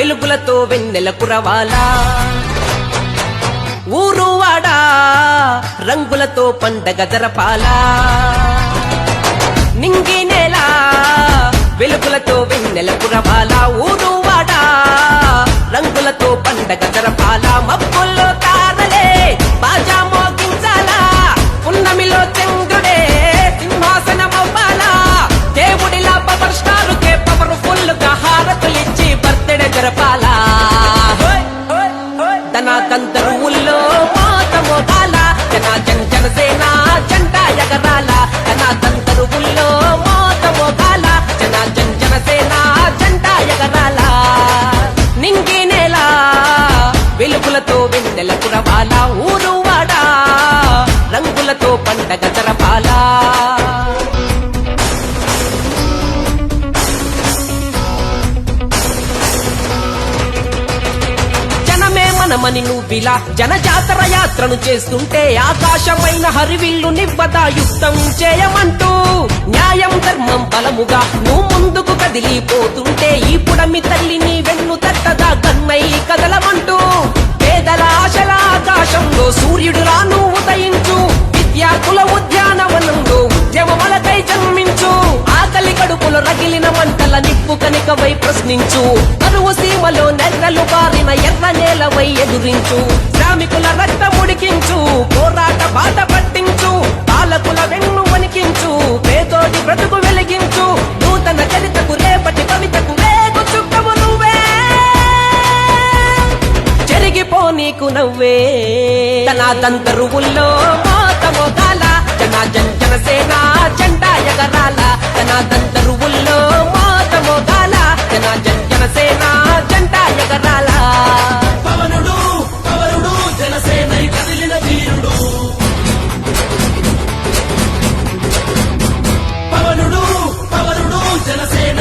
వెలుగులతో వెన్నెల కురవాలా? ఊరు వాడా రంగులతో పండగ జరపాలా? నింగి నేల వెలుగులతో వెన్నెల కురవాలా? ఊరు వాడా రంగులతో పండగ జరపాలా? మబ్బు రంగులతో పండగ జనమే మనమని నువ్విలా జనజాతర యాత్రను చేస్తుంటే ఆకాశమైన హరివిల్లు నివ్వదా యుద్ధం చేయమంటూ న్యాయం ధర్మం బలముగా నువ్వు ముందుకు కదిలిపో ప్రశ్నించు. ఆకలి కడుపులో రగిలిన మంటల నిప్పు కనికవై ప్రశ్నించు. కరువు సీమలో నెర్రలు బారిన ఎర్ర నేలవై ఎదురించు. శ్రామికుల రక్తం ఉడికించు పోరాట బాట పట్టించు. పాలకుల వెన్ను వణికించు పేదోటి బ్రతుకు వెలిగించు. నూతన చరితకు రేపటి కవితకు వేగు చుక్కము నువ్వే. జరిగిపో నీకు నవ్వే. తన తంతరువుల్లో మోత మోగాల జన జన జనసేన జెండా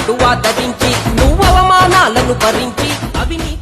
కండువా ధరించి నువ్వు అవమానాలను భరించి అవినీతి